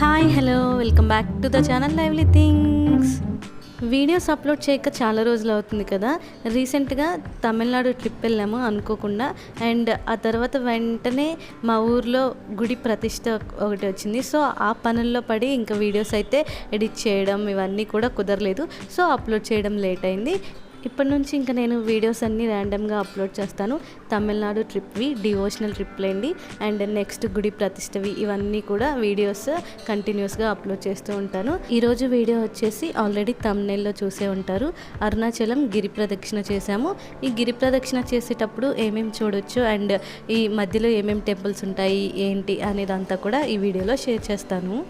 Hi hello welcome back to the channel lively things videos upload చేయక చాలా రోజులు అవుతుంది కదా. రీసెంట్గా తమిళనాడు ట్రిప్ వెళ్ళాము అనుకోకుండా. అండ్ ఆ తర్వాత వెంటనే మా ఊర్లో గుడి ప్రతిష్ట ఒకటి వచ్చింది. సో ఆ పనుల్లో పడి ఇంకా వీడియోస్ అయితే ఎడిట్ చేయడం ఇవన్నీ కూడా కుదరలేదు. సో అప్లోడ్ చేయడం లేట్ అయింది. ఇప్పటి నుంచి ఇంకా నేను వీడియోస్ అన్నీ ర్యాండమ్గా అప్లోడ్ చేస్తాను. తమిళనాడు ట్రిప్వి డివోషనల్ ట్రిప్లేండి. అండ్ నెక్స్ట్ గుడి ప్రతిష్టవి ఇవన్నీ కూడా వీడియోస్ కంటిన్యూస్గా అప్లోడ్ చేస్తూ ఉంటాను. ఈరోజు వీడియో వచ్చేసి ఆల్రెడీ తమ్నెల్లో చూసే ఉంటారు. అరుణాచలం గిరి ప్రదక్షిణ చేశాము. ఈ గిరి ప్రదక్షిణ చేసేటప్పుడు ఏమేమి చూడొచ్చు? అండ్ ఈ మధ్యలో ఏమేమి టెంపుల్స్ ఉంటాయి? ఏంటి? అనేదంతా కూడా ఈ వీడియోలో షేర్ చేస్తాను.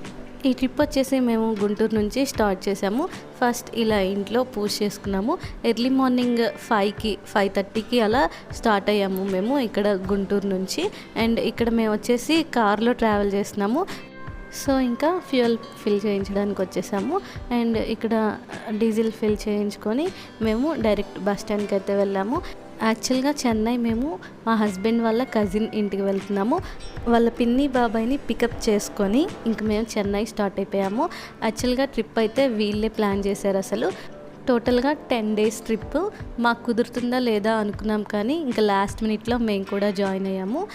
ఈ ట్రిప్ వచ్చేసి మేము గుంటూరు నుంచి స్టార్ట్ చేసాము. ఫస్ట్ ఇలా ఇంట్లో పూజ చేసుకున్నాము. ఎర్లీ మార్నింగ్ ఫైవ్కి ఫైవ్ థర్టీకి అలా స్టార్ట్ అయ్యాము మేము ఇక్కడ గుంటూరు నుంచి. అండ్ ఇక్కడ మేము వచ్చేసి కార్లో ట్రావెల్ చేస్తున్నాము. సో ఇంకా ఫ్యూయల్ ఫిల్ చేయించడానికి వచ్చేసాము. అండ్ ఇక్కడ డీజిల్ ఫిల్ చేయించుకొని మేము డైరెక్ట్ బస్ స్టాండ్కి అయితే వెళ్ళాము. యాక్చువల్గా చెన్నై మేము మా హస్బెండ్ వాళ్ళ కజిన్ ఇంటికి వెళ్తున్నాము. వాళ్ళ పిన్ని బాబాయ్ని పికప్ చేసుకొని ఇంక మేము చెన్నై స్టార్ట్ అయిపోయాము. యాక్చువల్గా ట్రిప్ అయితే వీళ్ళే ప్లాన్ చేశారు అసలు. టోటల్గా టెన్ డేస్ ట్రిప్. మాకు కుదురుతుందా లేదా అనుకున్నాం కానీ ఇంకా లాస్ట్ మినిట్లో మేము కూడా జాయిన్ అయ్యాము.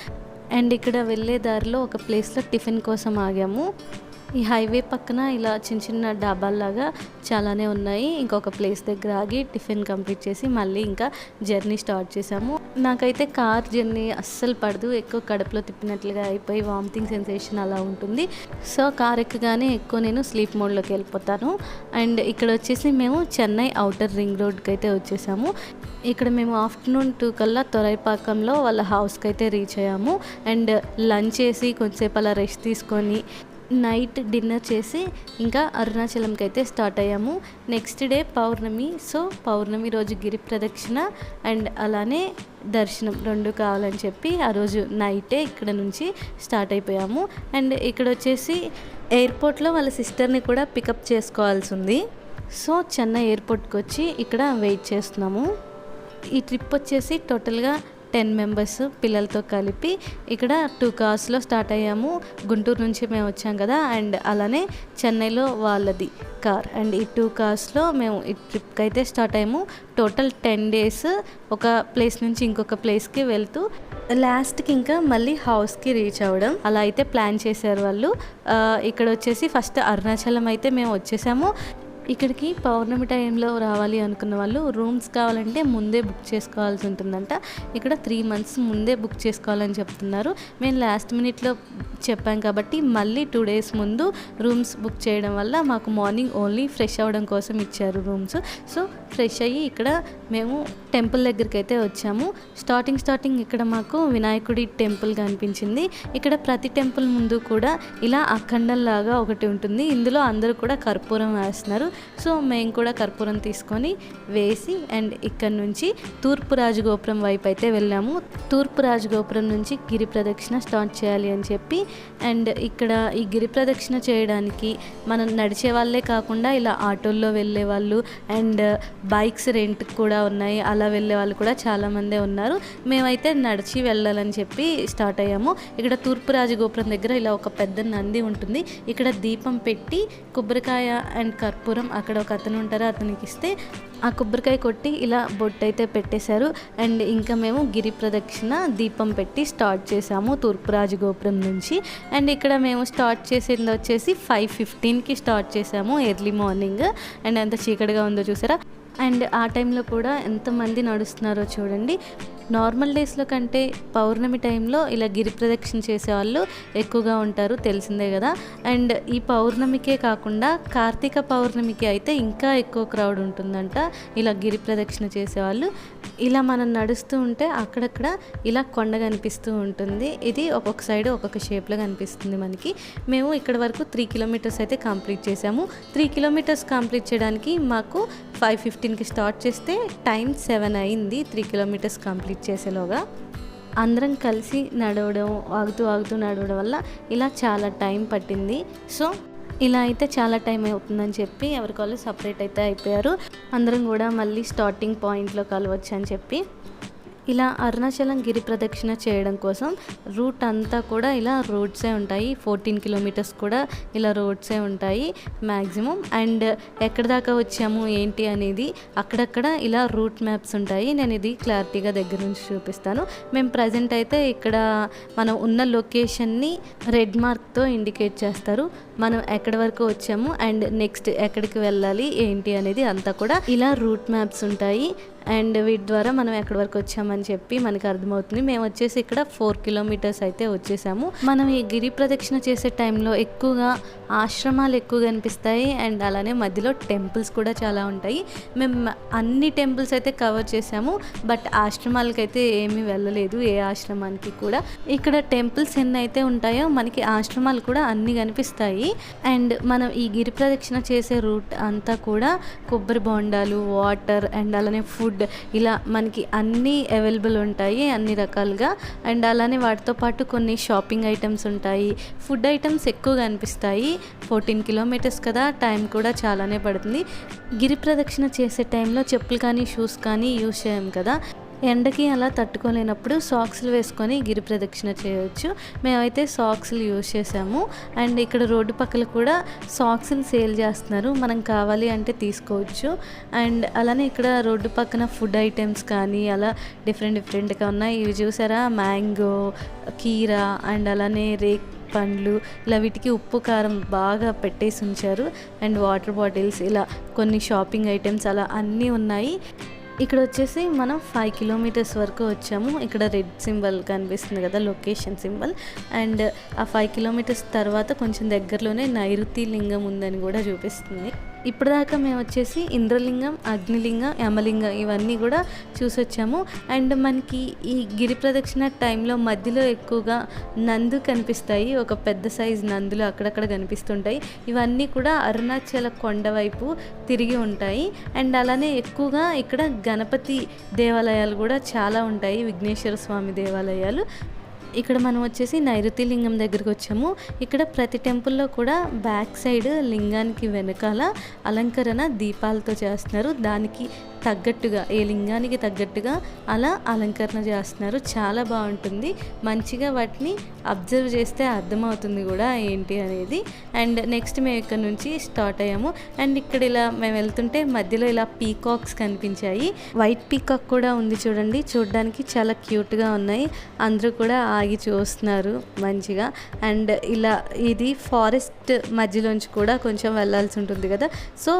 అండ్ ఇక్కడ వెళ్ళే దారిలో ఒక ప్లేస్లో టిఫిన్ కోసం ఆగాము. ఈ హైవే పక్కన ఇలా చిన్న చిన్న డాబాల్లాగా చాలానే ఉన్నాయి. ఇంకొక ప్లేస్ దగ్గర ఆగి టిఫిన్ కంప్లీట్ చేసి మళ్ళీ ఇంకా జర్నీ స్టార్ట్ చేసాము నాకైతే కార్ జర్నీ అస్సలు పడదు. ఎక్కువ కడుపులో తిప్పినట్లుగా అయిపోయి వామిటింగ్ సెన్సేషన్ అలా ఉంటుంది. సో కార్ ఎక్కగానే ఎక్కువ నేను స్లీప్ మోడ్లోకి వెళ్ళిపోతాను. అండ్ ఇక్కడ వచ్చేసి మేము చెన్నై అవుటర్ రింగ్ రోడ్కి అయితే వచ్చేసాము. ఇక్కడ మేము ఆఫ్టర్నూన్ టూ కల్లా తొరైపాకంలో వాళ్ళ హౌస్కి అయితే రీచ్ అయ్యాము. అండ్ లంచ్ చేసి కొంచెంసేపు అలా రెస్ట్ తీసుకొని నైట్ డిన్నర్ చేసి ఇంకా అరుణాచలంకి అయితే స్టార్ట్ అయ్యాము. నెక్స్ట్ డే పౌర్ణమి సో పౌర్ణమి రోజు గిరి ప్రదక్షిణ అండ్ అలానే దర్శనం రెండు కావాలని చెప్పి ఆ రోజు నైటే ఇక్కడ నుంచి స్టార్ట్ అయిపోయాము. అండ్ ఇక్కడ వచ్చేసి ఎయిర్పోర్ట్లో వాళ్ళ సిస్టర్ని కూడా పికప్ చేసుకోవాల్సి ఉంది. సో చెన్నై ఎయిర్పోర్ట్కి వచ్చి ఇక్కడ వెయిట్ చేస్తున్నాము. ఈ ట్రిప్ వచ్చేసి టోటల్గా టెన్ మెంబర్స్ పిల్లలతో కలిపి ఇక్కడ టూ కార్స్లో స్టార్ట్ అయ్యాము. గుంటూరు నుంచి మేము వచ్చాం కదా అండ్ అలానే చెన్నైలో వాళ్ళది కార్. అండ్ ఈ టూ కార్స్లో మేము ఈ ట్రిప్కి అయితే స్టార్ట్ అయ్యాము. టోటల్ టెన్ డేస్ ఒక ప్లేస్ నుంచి ఇంకొక ప్లేస్కి వెళ్తూ లాస్ట్కి ఇంకా మళ్ళీ హౌస్కి రీచ్ అవ్వడం. అలా అయితే ప్లాన్ చేశారు వాళ్ళు. ఇక్కడ వచ్చేసి ఫస్ట్ అరుణాచలం అయితే మేము వచ్చేసాము. ఇక్కడికి పౌర్ణమి టైంలో రావాలి అనుకున్న వాళ్ళు రూమ్స్ కావాలంటే ముందే బుక్ చేసుకోవాల్సి ఉంటుందంట. ఇక్కడ త్రీ మంత్స్ ముందే బుక్ చేసుకోవాలని చెప్తున్నారు. మేము లాస్ట్ మినిట్లో చెప్పాం కాబట్టి మళ్ళీ టూ డేస్ ముందు రూమ్స్ బుక్ చేయడం వల్ల మాకు మార్నింగ్ ఓన్లీ ఫ్రెష్ అవ్వడం కోసం ఇచ్చారు రూమ్స్. సో ఫ్రెష్ అయ్యి ఇక్కడ మేము టెంపుల్ దగ్గరికి అయితే వచ్చాము. స్టార్టింగ్ స్టార్టింగ్ ఇక్కడ మాకు వినాయకుడి టెంపుల్ కనిపించింది. ఇక్కడ ప్రతి టెంపుల్ ముందు కూడా ఇలా అఖండంలాగా ఒకటి ఉంటుంది. ఇందులో అందరూ కూడా కర్పూరం వేస్తున్నారు. సో మేము కూడా కర్పూరం తీసుకొని వేసి అండ్ ఇక్కడ నుంచి తూర్పు రాజగోపురం వైపు అయితే వెళ్ళాము. తూర్పు రాజగోపురం నుంచి గిరి ప్రదక్షిణ స్టార్ట్ చేయాలి అని చెప్పి అండ్ ఇక్కడ ఈ గిరి ప్రదక్షిణ చేయడానికి మనం నడిచే వాళ్ళే కాకుండా ఇలా ఆటోల్లో వెళ్ళే వాళ్ళు అండ్ బైక్స్ రెంట్ కూడా ఉన్నాయి. అలా వెళ్ళే వాళ్ళు కూడా చాలామందే ఉన్నారు. మేమైతే నడిచి వెళ్ళాలని చెప్పి స్టార్ట్ అయ్యాము. ఇక్కడ తూర్పు రాజగోపురం దగ్గర ఇలా ఒక పెద్ద నంది ఉంటుంది. ఇక్కడ దీపం పెట్టి కొబ్బరికాయ అండ్ కర్పూరం అక్కడ ఒక అతను ఉంటారు అతనికి ఇస్తే ఆ కొబ్బరికాయ కొట్టి ఇలా బొట్టు అయితే పెట్టేశారు. అండ్ ఇంకా మేము గిరి ప్రదక్షిణ దీపం పెట్టి స్టార్ట్ చేసాము తూర్పు రాజగోపురం నుంచి. అండ్ ఇక్కడ మేము స్టార్ట్ చేసింది వచ్చేసి ఫైవ్ ఫిఫ్టీన్కి స్టార్ట్ చేసాము ఎర్లీ మార్నింగ్. అండ్ ఎంత చీకటిగా ఉందో చూసారా? అండ్ ఆ టైంలో కూడా ఎంతమంది నడుస్తున్నారో చూడండి. నార్మల్ డేస్లో కంటే పౌర్ణమి టైంలో ఇలా గిరి ప్రదక్షిణ చేసేవాళ్ళు ఎక్కువగా ఉంటారు తెలిసిందే కదా. అండ్ ఈ పౌర్ణమికే కాకుండా కార్తీక పౌర్ణమికి అయితే ఇంకా ఎక్కువ క్రౌడ్ ఉంటుందంట. ఇలా గిరి ప్రదక్షిణ చేసేవాళ్ళు. ఇలా మనం నడుస్తూ ఉంటే అక్కడక్కడ ఇలా కొండ కనిపిస్తూ ఉంటుంది. ఇది ఒక్కొక్క సైడ్ ఒక్కొక్క షేప్లో కనిపిస్తుంది మనకి. మేము ఇక్కడ వరకు త్రీ కిలోమీటర్స్ అయితే కంప్లీట్ చేసాము. త్రీ కిలోమీటర్స్ కంప్లీట్ చేయడానికి మాకు ఫైవ్ ఫిఫ్టీన్కి స్టార్ట్ చేస్తే టైం సెవెన్ అయింది త్రీ కిలోమీటర్స్ కంప్లీట్ చేసేలోగా అందరం కలిసి నడవడం ఆగుతూ ఆగుతూ నడవడం వల్ల ఇలా చాలా టైం పట్టింది. సో ఇలా అయితే చాలా టైం అవుతుందని చెప్పి ఎవరికి వాళ్ళు సపరేట్ అయితే అయిపోయారు. అందరం కూడా మళ్ళీ స్టార్టింగ్ పాయింట్లో కలవచ్చు అని చెప్పి. ఇలా అరుణాచలం గిరి ప్రదక్షిణ చేయడం కోసం రూట్ అంతా కూడా ఇలా రోడ్సే ఉంటాయి. ఫోర్టీన్ కిలోమీటర్స్ కూడా ఇలా రోడ్సే ఉంటాయి మ్యాక్సిమం అండ్ ఎక్కడి దాకా వచ్చాము ఏంటి అనేది అక్కడక్కడ ఇలా రూట్ మ్యాప్స్ ఉంటాయి. నేను ఇది క్లారిటీగా దగ్గర నుంచి చూపిస్తాను. మేము ప్రజెంట్ అయితే ఇక్కడ మనం ఉన్న లొకేషన్ని రెడ్ మార్క్తో ఇండికేట్ చేస్తారు. మనం ఎక్కడి వరకు వచ్చాము అండ్ నెక్స్ట్ ఎక్కడికి వెళ్ళాలి ఏంటి అనేది అంతా కూడా ఇలా రూట్ మ్యాప్స్ ఉంటాయి. అండ్ వీటి ద్వారా మనం ఎక్కడి వరకు వచ్చామని చెప్పి మనకి అర్థమవుతుంది. మేము వచ్చేసి ఇక్కడ ఫోర్ కిలోమీటర్స్ అయితే వచ్చేసాము. మనం ఈ గిరి ప్రదక్షిణ చేసే టైంలో ఎక్కువగా ఆశ్రమాలు ఎక్కువ కనిపిస్తాయి. అండ్ అలానే మధ్యలో టెంపుల్స్ కూడా చాలా ఉంటాయి. మేము అన్ని టెంపుల్స్ అయితే కవర్ చేసాము. బట్ ఆశ్రమాలకు అయితే ఏమీ వెళ్ళలేదు ఏ ఆశ్రమానికి కూడా. ఇక్కడ టెంపుల్స్ ఎన్ని అయితే ఉంటాయో మనకి ఆశ్రమాలు కూడా అన్ని కనిపిస్తాయి. అండ్ మనం ఈ గిరి ప్రదక్షిణ చేసే రూట్ అంతా కూడా కొబ్బరి బొండాలు వాటర్ అండ్ అలానే ఫుడ్ ఫుడ్. ఇలా మనకి అన్నీ అవైలబుల్ ఉంటాయి అన్ని రకాలుగా. అండ్ అలానే వాటితో పాటు కొన్ని షాపింగ్ ఐటమ్స్ ఉంటాయి. ఫుడ్ ఐటమ్స్ ఎక్కువగా అనిపిస్తాయి. ఫోర్టీన్ కిలోమీటర్స్ కదా టైం కూడా చాలానే పడుతుంది. గిరి ప్రదక్షిణ చేసే టైంలో చెప్పులు కానీ షూస్ కానీ యూజ్ చేయం కదా. ఎండకి అలా తట్టుకోలేనప్పుడు సాక్స్లు వేసుకొని గిరి ప్రదక్షిణ చేయవచ్చు మేమైతే సాక్స్లు యూజ్ చేసాము అండ్ ఇక్కడ రోడ్డు పక్కల కూడా సాక్స్ని సేల్ చేస్తున్నారు. మనం కావాలి అంటే తీసుకోవచ్చు. అండ్ అలానే ఇక్కడ రోడ్డు పక్కన ఫుడ్ ఐటమ్స్ కానీ అలా డిఫరెంట్ డిఫరెంట్గా ఉన్నాయి. ఇవి చూసారా? మ్యాంగో కీరా అండ్ అలానే రేక్ పండ్లు. ఇలా వీటికి ఉప్పు కారం బాగా పెట్టేసి ఉంచారు. అండ్ వాటర్ బాటిల్స్ ఇలా కొన్ని షాపింగ్ ఐటమ్స్ అలా అన్నీ ఉన్నాయి. ఇక్కడ వచ్చేసి మనం ఫైవ్ కిలోమీటర్స్ వరకు వచ్చాము. ఇక్కడ రెడ్ సింబల్ కనిపిస్తుంది కదా లొకేషన్ సింబల్ అండ్ ఆ ఫైవ్ కిలోమీటర్స్ తర్వాత కొంచెం దగ్గరలోనే నైరుతి లింగం ఉందని కూడా చూపిస్తుంది. ఇప్పటిదాకా మేము వచ్చేసి ఇంద్రలింగం అగ్నిలింగం యమలింగం ఇవన్నీ కూడా చూసి వచ్చాము అండ్ మనకి ఈ గిరి ప్రదక్షిణ టైంలో మధ్యలో ఎక్కువగా నందు కనిపిస్తాయి. ఒక పెద్ద సైజ్ నందులు అక్కడక్కడ కనిపిస్తుంటాయి. ఇవన్నీ కూడా అరుణాచల కొండ వైపు తిరిగి ఉంటాయి. అండ్ అలానే ఎక్కువగా ఇక్కడ గణపతి దేవాలయాలు కూడా చాలా ఉంటాయి. విఘ్నేశ్వర స్వామి దేవాలయాలు. ఇక్కడ మనం వచ్చేసి నైరుతి లింగం దగ్గరికి వచ్చాము. ఇక్కడ ప్రతి టెంపుల్లో కూడా బ్యాక్ సైడ్ లింగానికి వెనకాల అలంకరణ దీపాలతో చేస్తున్నారు. దానికి తగ్గట్టుగా ఏ లింగానికి తగ్గట్టుగా అలా అలంకరణ చేస్తున్నారు. చాలా బాగుంటుంది. మంచిగా వాటిని అబ్జర్వ్ చేస్తే అర్థమవుతుంది కూడా ఏంటి అనేది. అండ్ నెక్స్ట్ మేము ఇక్కడ నుంచి స్టార్ట్ అయ్యాము. అండ్ ఇక్కడ ఇలా మేము వెళ్తుంటే మధ్యలో ఇలా పీకాక్స్ కనిపించాయి. వైట్ పీకాక్ కూడా ఉంది చూడండి. చూడడానికి చాలా క్యూట్గా ఉన్నాయి. అందరూ కూడా ఆగి చూస్తున్నారు మంచిగా. అండ్ ఇలా ఇది ఫారెస్ట్ మధ్యలోంచి కూడా కొంచెం వెళ్ళాల్సి ఉంటుంది కదా. సో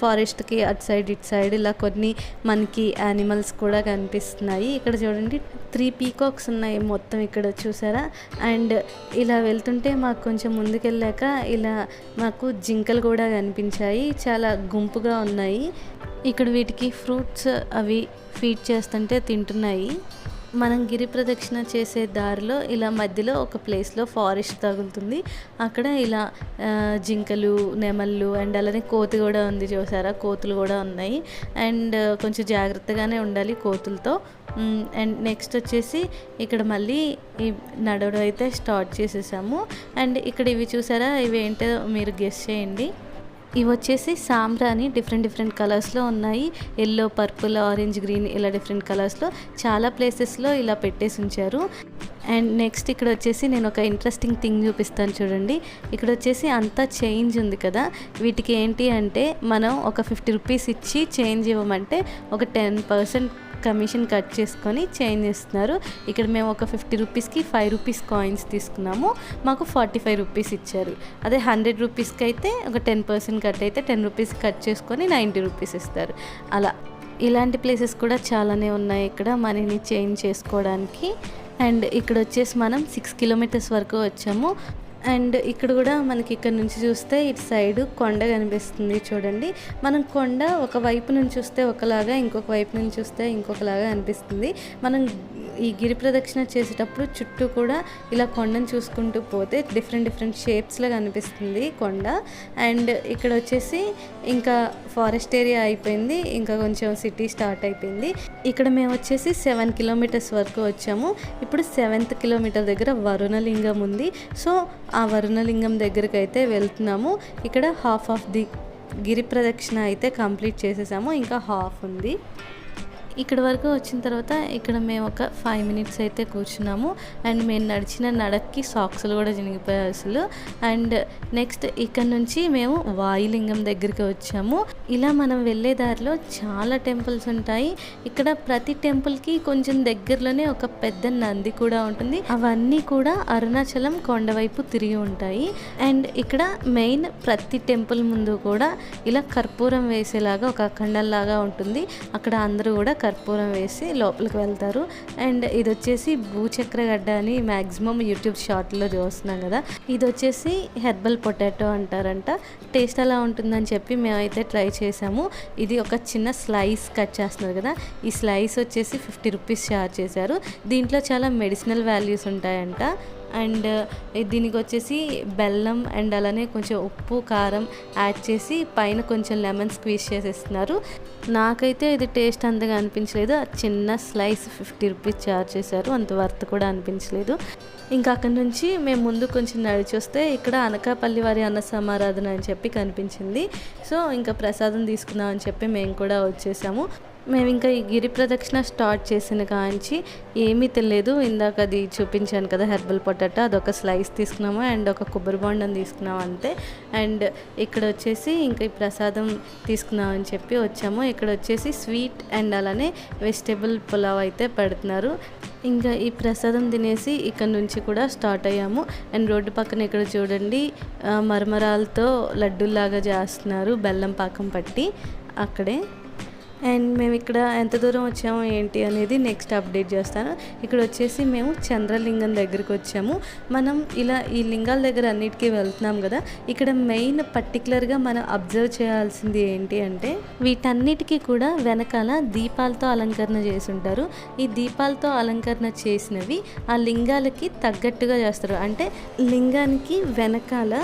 ఫారెస్ట్కి అటు సైడ్ ఇటు సైడ్ ఇలా కొన్ని మనకి యానిమల్స్ కూడా కనిపిస్తున్నాయి. ఇక్కడ చూడండి త్రీ పీకాక్స్ ఉన్నాయి మొత్తం ఇక్కడ చూసారా? అండ్ ఇలా వెళ్తుంటే మాకు కొంచెం ముందుకెళ్ళాక ఇలా మాకు జింకలు కూడా కనిపించాయి. చాలా గుంపుగా ఉన్నాయి. ఇక్కడ వీటికి ఫ్రూట్స్ అవి ఫీడ్ చేస్తుంటే తింటున్నాయి. మనం గిరి ప్రదక్షిణ చేసే దారిలో ఇలా మధ్యలో ఒక ప్లేస్లో ఫారెస్ట్ తగులుతుంది. అక్కడ ఇలా జింకలు నెమళ్ళు అండ్ అలానే కోతి కూడా ఉంది చూసారా? కోతులు కూడా ఉన్నాయి. అండ్ కొంచెం జాగ్రత్తగానే ఉండాలి కోతులతో. అండ్ నెక్స్ట్ వచ్చేసి ఇక్కడ మళ్ళీ ఈ నడవడం అయితే స్టార్ట్ చేసేసాము. అండ్ ఇక్కడ ఇవి చూసారా? ఇవి ఏంటో మీరు గెస్ చేయండి. ఇవి వచ్చేసి సాంబ్రాని డిఫరెంట్ డిఫరెంట్ కలర్స్లో ఉన్నాయి. ఎల్లో పర్పుల్ ఆరెంజ్ గ్రీన్ ఇలా డిఫరెంట్ కలర్స్లో చాలా ప్లేసెస్లో ఇలా పెట్టేసి ఉంచారు. అండ్ నెక్స్ట్ ఇక్కడ వచ్చేసి నేను ఒక ఇంట్రెస్టింగ్ థింగ్ చూపిస్తాను చూడండి. ఇక్కడ వచ్చేసి అంతా చేంజ్ ఉంది కదా. వీటికి ఏంటి అంటే మనం ఒక ఫిఫ్టీ రూపీస్ ఇచ్చి చేంజ్ ఇవ్వమంటే ఒక టెన్ పర్సెంట్ కమిషన్ కట్ చేసుకొని చేంజ్ ఇస్తున్నారు ఇక్కడ మేము ఒక ఫిఫ్టీ రూపీస్కి ఫైవ్ రూపీస్ కాయిన్స్ తీసుకున్నాము. మాకు ఫార్టీ ఫైవ్ రూపీస్ ఇచ్చారు. అదే హండ్రెడ్ రూపీస్కి అయితే ఒక టెన్ పర్సెంట్ కట్ అయితే టెన్ రూపీస్ కట్ చేసుకొని నైంటీ రూపీస్ ఇస్తారు. అలా ఇలాంటి ప్లేసెస్ కూడా చాలానే ఉన్నాయి ఇక్కడ మనీని చేంజ్ చేసుకోవడానికి. అండ్ ఇక్కడ వచ్చేసి మనం సిక్స్ కిలోమీటర్స్ వరకు వచ్చాము. అండ్ ఇక్కడ కూడా మనకి ఇక్కడ నుంచి చూస్తే ఇటు సైడ్ కొండ కనిపిస్తుంది చూడండి. మనం కొండ ఒక వైపు నుంచి చూస్తే ఒకలాగా ఇంకొక వైపు నుంచి చూస్తే ఇంకొకలాగా అనిపిస్తుంది. మనం ఈ గిరి ప్రదక్షిణ చేసేటప్పుడు చుట్టూ కూడా ఇలా కొండను చూసుకుంటూ పోతే డిఫరెంట్ డిఫరెంట్ షేప్స్లో కనిపిస్తుంది కొండ. అండ్ ఇక్కడ వచ్చేసి ఇంకా ఫారెస్ట్ ఏరియా అయిపోయింది. ఇంకా కొంచెం సిటీ స్టార్ట్ అయిపోయింది. ఇక్కడ మేము వచ్చేసి సెవెన్ కిలోమీటర్స్ వరకు వచ్చాము. ఇప్పుడు సెవెంత్ కిలోమీటర్ దగ్గర వరుణలింగం ఉంది. సో ఆ వరుణలింగం దగ్గరికి అయితే వెళ్తున్నాము. ఇక్కడ హాఫ్ ఆఫ్ ది గిరి ప్రదక్షిణ అయితే కంప్లీట్ చేసేసాము. ఇంకా హాఫ్ ఉంది. ఇక్కడ వరకు వచ్చిన తర్వాత ఇక్కడ మేము ఒక ఫైవ్ మినిట్స్ అయితే కూర్చున్నాము. అండ్ మేము నడిచిన నడక్కి సాక్స్లు కూడా చినిగిపోయాయి అసలు. అండ్ నెక్స్ట్ ఇక్కడ నుంచి మేము వాయులింగం దగ్గరికి వచ్చాము. ఇలా మనం వెళ్ళే దారిలో చాలా టెంపుల్స్ ఉంటాయి. ఇక్కడ ప్రతి టెంపుల్కి కొంచెం దగ్గరలోనే ఒక పెద్ద నంది కూడా ఉంటుంది. అవన్నీ కూడా అరుణాచలం కొండవైపు తిరిగి ఉంటాయి. అండ్ ఇక్కడ మెయిన్ ప్రతి టెంపుల్ ముందు కూడా ఇలా కర్పూరం వేసేలాగా ఒక అఖండంలాగా ఉంటుంది. అక్కడ అందరూ కూడా కర్పూరం వేసి లోపలికి వెళ్తారు. అండ్ ఇది వచ్చేసి భూచక్ర గడ్డ అని మ్యాక్సిమం యూట్యూబ్ షార్ట్లో చూస్తున్నాం కదా. ఇది వచ్చేసి హెర్బల్ పొటాటో అంటారంట. టేస్ట్ ఎలా ఉంటుందని చెప్పి మేమైతే ట్రై చేసాము. ఇది ఒక చిన్న స్లైస్ కట్ చేస్తున్నారు కదా. ఈ స్లైస్ వచ్చేసి ఫిఫ్టీ రూపీస్ చార్జ్ చేశారు. దీంట్లో చాలా మెడిసినల్ వాల్యూస్ ఉంటాయంట. అండ్ దీనికి వచ్చేసి బెల్లం అండ్ అలానే కొంచెం ఉప్పు కారం యాడ్ చేసి పైన కొంచెం లెమన్ స్క్వీజ్ చేసేస్తున్నారు. నాకైతే ఇది టేస్ట్ అంతగా అనిపించలేదు. చిన్న స్లైస్ ఫిఫ్టీ రూపీస్ చార్జ్ చేశారు. అంత వర్త్ కూడా అనిపించలేదు. ఇంకా అక్కడి నుంచి మేము ముందు కొంచెం నడిచి వస్తే ఇక్కడ అనకాపల్లి వారి అన్న సమారాధన అని చెప్పి కనిపించింది. సో ఇంకా ప్రసాదం తీసుకుందాం అని చెప్పి మేము కూడా వచ్చేసాము. మేము ఇంకా ఈ గిరి ప్రదక్షిణ స్టార్ట్ చేసిన కాంచి ఏమీ తెలియదు. ఇందాక అది చూపించాను కదా హెర్బల్ పొటాటో అదొక స్లైస్ తీసుకున్నాము అండ్ ఒక కొబ్బరి బొండం తీసుకున్నాం అంతే. అండ్ ఇక్కడ వచ్చేసి ఇంకా ఈ ప్రసాదం తీసుకుందామని చెప్పి వచ్చాము. ఇక్కడ వచ్చేసి స్వీట్ అండ్ అలానే వెజిటేబుల్ పులావ్ అయితే పెడుతున్నారు. ఇంకా ఈ ప్రసాదం తినేసి ఇక్కడ నుంచి కూడా స్టార్ట్ అయ్యాము. అండ్ రోడ్డు పక్కన ఇక్కడ చూడండి మరమరాలతో లడ్డూలాగా చేస్తున్నారు బెల్లం పాకం పట్టి. అక్కడే అండ్ మేము ఇక్కడ ఎంత దూరం వచ్చాము ఏంటి అనేది నెక్స్ట్ అప్డేట్ చేస్తాను. ఇక్కడ వచ్చేసి మేము చంద్రలింగం దగ్గరికి వచ్చాము. మనం ఇలా ఈ లింగాల దగ్గర అన్నిటికీ వెళ్తున్నాం కదా ఇక్కడ మెయిన్ పర్టికులర్గా మనం అబ్జర్వ్ చేయాల్సింది ఏంటి అంటే వీటన్నిటికీ కూడా వెనకాల దీపాలతో అలంకరణ చేసి ఉంటారు. ఈ దీపాలతో అలంకరణ చేసినవి ఆ లింగాలకి తగ్గట్టుగా చేస్తారు. అంటే లింగానికి వెనకాల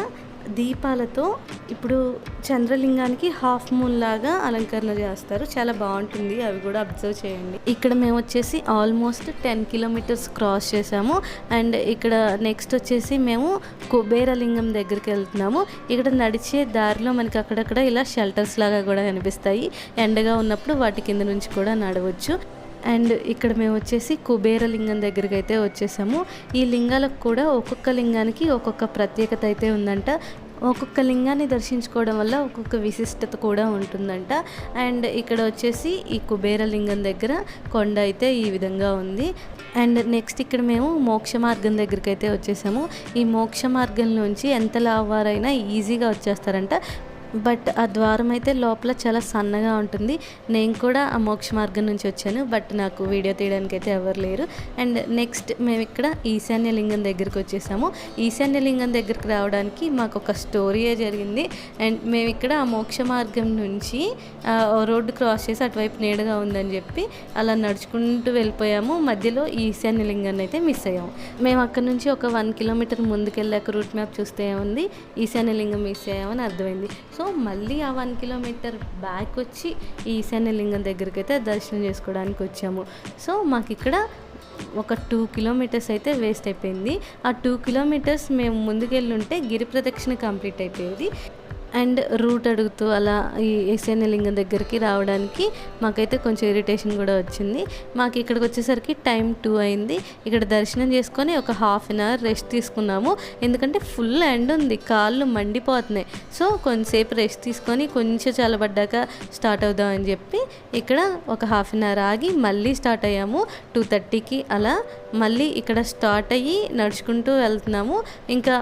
దీపాలతో ఇప్పుడు చంద్రలింగానికి హాఫ్ మూన్ లాగా అలంకరణ చేస్తారు. చాలా బాగుంటుంది. అవి కూడా అబ్జర్వ్ చేయండి. ఇక్కడ మేము వచ్చేసి ఆల్మోస్ట్ టెన్ కిలోమీటర్స్ క్రాస్ చేసాము అండ్ ఇక్కడ నెక్స్ట్ వచ్చేసి మేము కుబేరలింగం దగ్గరికి వెళ్తున్నాము. ఇక్కడ నడిచే దారిలో మనకి అక్కడక్కడ ఇలా షెల్టర్స్ లాగా కూడా కనిపిస్తాయి. ఎండగా ఉన్నప్పుడు వాటి కింద నుంచి కూడా నడవచ్చు. అండ్ ఇక్కడ మేము వచ్చేసి కుబేర లింగం దగ్గరికి అయితే వచ్చేసాము. ఈ లింగాలకు కూడా ఒక్కొక్క లింగానికి ఒక్కొక్క ప్రత్యేకత అయితే ఉందంట. ఒక్కొక్క లింగాన్ని దర్శించుకోవడం వల్ల ఒక్కొక్క విశిష్టత కూడా ఉంటుందంట. అండ్ ఇక్కడ వచ్చేసి ఈ కుబేర లింగం దగ్గర కొండ అయితే ఈ విధంగా ఉంది. అండ్ నెక్స్ట్ ఇక్కడ మేము మోక్ష మార్గం దగ్గరికి అయితే వచ్చేసాము. ఈ మోక్ష మార్గం నుంచి ఎంత లావారైనా ఈజీగా వచ్చేస్తారంట. బట్ ఆ ద్వారం అయితే లోపల చాలా సన్నగా ఉంటుంది. నేను కూడా ఆ మోక్ష మార్గం నుంచి వచ్చాను. బట్ నాకు వీడియో తీయడానికి అయితే ఎవరు లేరు. అండ్ నెక్స్ట్ మేము ఇక్కడ ఈశాన్య లింగం దగ్గరికి వచ్చేసాము. ఈశాన్య లింగం దగ్గరికి రావడానికి మాకు ఒక స్టోరీయే జరిగింది. అండ్ మేము ఇక్కడ ఆ మోక్ష మార్గం నుంచి రోడ్డు క్రాస్ చేసి అటువైపు నీడగా ఉందని చెప్పి అలా నడుచుకుంటూ వెళ్ళిపోయాము. మధ్యలో ఈశాన్య లింగాన్ని అయితే మిస్ అయ్యాము. మేము అక్కడ నుంచి ఒక వన్ కిలోమీటర్ ముందుకెళ్ళాక రూట్ మ్యాప్ చూస్తే ఏముంది? ఈశాన్య లింగం మిస్ అయ్యామని అర్థమైంది. సో మళ్ళీ ఆ వన్ కిలోమీటర్ బ్యాక్ వచ్చి ఈ ఈశాన్య లింగం దగ్గరికి అయితే దర్శనం చేసుకోవడానికి వచ్చాము. సో మాకు ఇక్కడ ఒక టూ కిలోమీటర్స్ అయితే వేస్ట్ అయిపోయింది. ఆ టూ కిలోమీటర్స్ మేము ముందుకెళ్ళుంటే గిరి ప్రదక్షిణ కంప్లీట్ అయిపోయేది. అండ్ రూట్ అడుగుతూ అలా ఈ ఈశాన్య లింగం దగ్గరికి రావడానికి మాకైతే కొంచెం ఇరిటేషన్ కూడా వచ్చింది. మాకు ఇక్కడికి వచ్చేసరికి టైం టూ అయింది. ఇక్కడ దర్శనం చేసుకొని ఒక హాఫ్ అన్ అవర్ రెస్ట్ తీసుకున్నాము. ఎందుకంటే ఫుల్ ఎండ్ ఉంది. కాళ్ళు మండిపోతున్నాయి. సో కొంతసేపు రెస్ట్ తీసుకొని కొంచెం చల్లబడ్డాక స్టార్ట్ అవుదాం అని చెప్పి ఇక్కడ ఒక హాఫ్ అన్ అవర్ ఆగి మళ్ళీ స్టార్ట్ అయ్యాము. టూ థర్టీకి అలా మళ్ళీ ఇక్కడ స్టార్ట్ అయ్యి నడుచుకుంటూ వెళ్తున్నాము. ఇంకా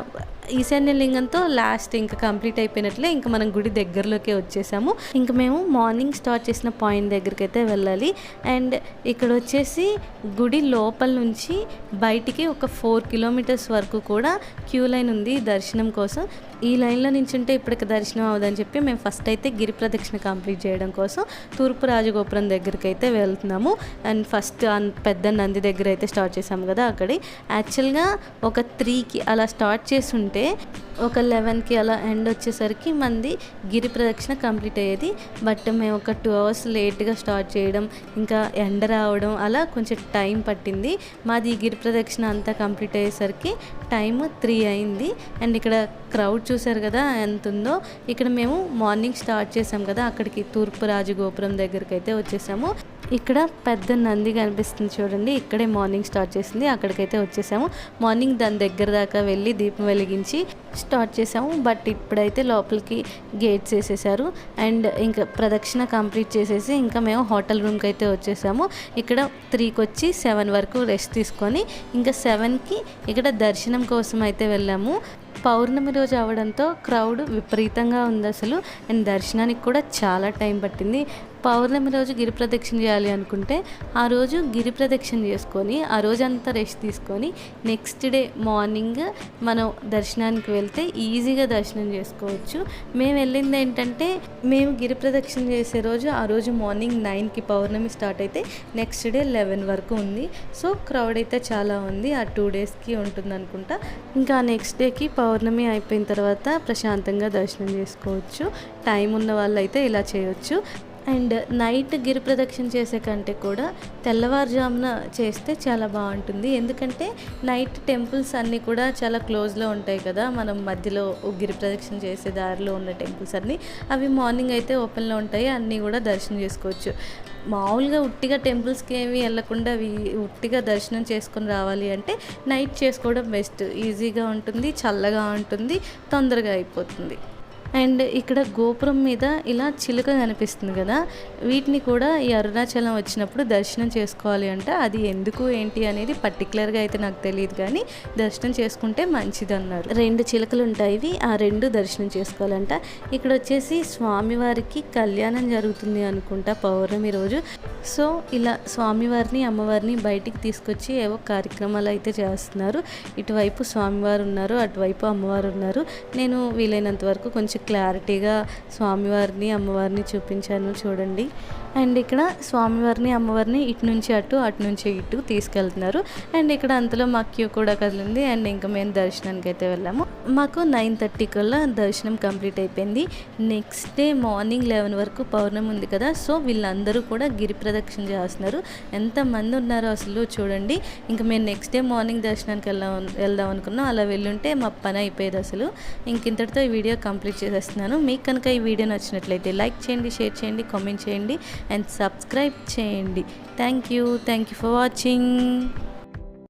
ఈశాన్య లింగంతో లాస్ట్ ఇంకా కంప్లీట్ అయిపోయినట్లే ఇంకా మనం గుడి దగ్గరలోకి వచ్చేసాము. ఇంకా మేము మార్నింగ్ స్టార్ట్ చేసిన పాయింట్ దగ్గరికి అయితే వెళ్ళాలి. అండ్ ఇక్కడ వచ్చేసి గుడి లోపల నుంచి బయటికి ఒక ఫోర్ కిలోమీటర్స్ వరకు కూడా క్యూ లైన్ ఉంది దర్శనం కోసం. ఈ లైన్లో నించుంటే ఇప్పటికి దర్శనం అవ్వదని చెప్పి మేము ఫస్ట్ అయితే గిరి ప్రదక్షిణ కంప్లీట్ చేయడం కోసం తూర్పు రాజగోపురం దగ్గరికి అయితే వెళ్తున్నాము. అండ్ ఫస్ట్ అన్- పెద్ద నంది దగ్గర అయితే స్టార్ట్ చేసాము కదా అక్కడి. యాక్చువల్గా ఒక త్రీకి అలా స్టార్ట్ చేస్తుంటే ఒక లెవెన్కి అలా ఎండ్ వచ్చేసరికి మంది గిరి ప్రదక్షిణ కంప్లీట్ అయ్యేది. బట్ మేము ఒక టూ అవర్స్ లేట్గా స్టార్ట్ చేయడం ఇంకా ఎండ రావడం అలా కొంచెం టైం పట్టింది. మాది గిరి ప్రదక్షిణ అంతా కంప్లీట్ అయ్యేసరికి టైం త్రీ అయింది. అండ్ ఇక్కడ క్రౌడ్ చూసారు కదా ఎంత ఉందో ఇక్కడ మేము మార్నింగ్ స్టార్ట్ చేసాం కదా అక్కడికి తూర్పు రాజగోపురం దగ్గరికి అయితే వచ్చేసాము. ఇక్కడ పెద్ద నంది కనిపిస్తుంది చూడండి ఇక్కడే మార్నింగ్ స్టార్ట్ చేసింది అక్కడికైతే వచ్చేసాము. మార్నింగ్ దాని దగ్గర దాకా వెళ్ళి దీపం వెలిగించి స్టార్ట్ చేసాము. బట్ ఇప్పుడైతే లోపలికి గేట్స్ వేసేసారు. అండ్ ఇంకా ప్రదక్షిణ కంప్లీట్ చేసేసి ఇంకా మేము హోటల్ రూమ్కి అయితే వచ్చేసాము. ఇక్కడ త్రీకి వచ్చి సెవెన్ వరకు రెస్ట్ తీసుకొని ఇంకా సెవెన్కి ఇక్కడ దర్శనం కోసం అయితే వెళ్ళాము. పౌర్ణమి రోజు అవడంతో క్రౌడ్ విపరీతంగా ఉంది అసలు అండ్ దర్శనానికి కూడా చాలా టైం పట్టింది. పౌర్ణమి రోజు గిరి ప్రదక్షిణ చేయాలి అనుకుంటే ఆ రోజు గిరి ప్రదక్షిణ చేసుకొని ఆ రోజంతా రెస్ట్ తీసుకొని నెక్స్ట్ డే మార్నింగ్ మనం దర్శనానికి వెళ్తే ఈజీగా దర్శనం చేసుకోవచ్చు. మేము వెళ్ళింది ఏంటంటే మేము గిరి ప్రదక్షిణ చేసే రోజు ఆ రోజు మార్నింగ్ నైన్కి పౌర్ణమి స్టార్ట్ అయితే నెక్స్ట్ డే లెవెన్ వరకు ఉంది. సో క్రౌడ్ అయితే చాలా ఉంది. ఆ టూ డేస్కి ఉంటుంది అనుకుంటా. ఇంకా నెక్స్ట్ డేకి పౌర్ణమి అయిపోయిన తర్వాత ప్రశాంతంగా దర్శనం చేసుకోవచ్చు. టైం ఉన్న వాళ్ళు అయితే ఇలా చేయొచ్చు. అండ్ నైట్ గిరి ప్రదక్షిణ చేసే కంటే కూడా తెల్లవారుజామున చేస్తే చాలా బాగుంటుంది. ఎందుకంటే నైట్ టెంపుల్స్ అన్నీ కూడా చాలా క్లోజ్లో ఉంటాయి కదా. మనం మధ్యలో గిరి ప్రదక్షిణ చేసే దారిలో ఉన్న టెంపుల్స్ అన్నీ అవి మార్నింగ్ అయితే ఓపెన్లో ఉంటాయి. అన్నీ కూడా దర్శనం చేసుకోవచ్చు. మామూలుగా ఉట్టిగా టెంపుల్స్కి ఏమి వెళ్ళకుండా అవి ఉట్టిగా దర్శనం చేసుకొని రావాలి అంటే నైట్ చేసుకోవడం బెస్ట్. ఈజీగా ఉంటుంది చల్లగా ఉంటుంది తొందరగా అయిపోతుంది. అండ్ ఇక్కడ గోపురం మీద ఇలా చిలుక కనిపిస్తుంది కదా. వీటిని కూడా ఈ అరుణాచలం వచ్చినప్పుడు దర్శనం చేసుకోవాలి అంటే. అది ఎందుకు ఏంటి అనేది పర్టికులర్గా అయితే నాకు తెలియదు కానీ దర్శనం చేసుకుంటే మంచిది అన్నారు రెండు చిలుకలు ఉంటాయి ఇవి ఆ రెండు దర్శనం చేసుకోవాలంట. ఇక్కడ వచ్చేసి స్వామివారికి కళ్యాణం జరుగుతుంది అనుకుంటా పౌర్ణమి రోజు. సో ఇలా స్వామివారిని అమ్మవారిని బయటికి తీసుకొచ్చి ఏవో కార్యక్రమాలు అయితే చేస్తున్నారు. ఇటువైపు స్వామివారు ఉన్నారు అటువైపు అమ్మవారు ఉన్నారు. నేను వీలైనంత వరకు కొంచెం క్లారిటీగా స్వామివారిని అమ్మవారిని చూపించాను చూడండి. అండ్ ఇక్కడ స్వామివారిని అమ్మవారిని ఇటు నుంచి అటు అటు నుంచి ఇటు తీసుకెళ్తున్నారు. అండ్ ఇక్కడ అంతలో మా క్యూ కూడా కదిలింది. అండ్ ఇంకా మేము దర్శనానికి అయితే వెళ్ళాము. మాకు నైన్ థర్టీ కల్లా దర్శనం కంప్లీట్ అయిపోయింది. నెక్స్ట్ డే మార్నింగ్ లెవెన్ వరకు పౌర్ణమి ఉంది కదా సో వీళ్ళందరూ కూడా గిరి ప్రదక్షిణ చేస్తున్నారు. ఎంతమంది ఉన్నారో అసలు చూడండి. ఇంకా మేము నెక్స్ట్ డే మార్నింగ్ దర్శనానికి వెళ్దాం వెళ్దాం అనుకున్నాం అలా వెళ్ళుంటే మా పని అయిపోయేది అసలు. ఇంక ఇంతటితో ఈ వీడియో కంప్లీట్ చేసేస్తున్నాను. మీకు కనుక ఈ వీడియో నచ్చినట్లయితే లైక్ చేయండి షేర్ చేయండి కామెంట్ చేయండి అండ్ సబ్స్క్రైబ్ చేయండి. Thank you thank you for watching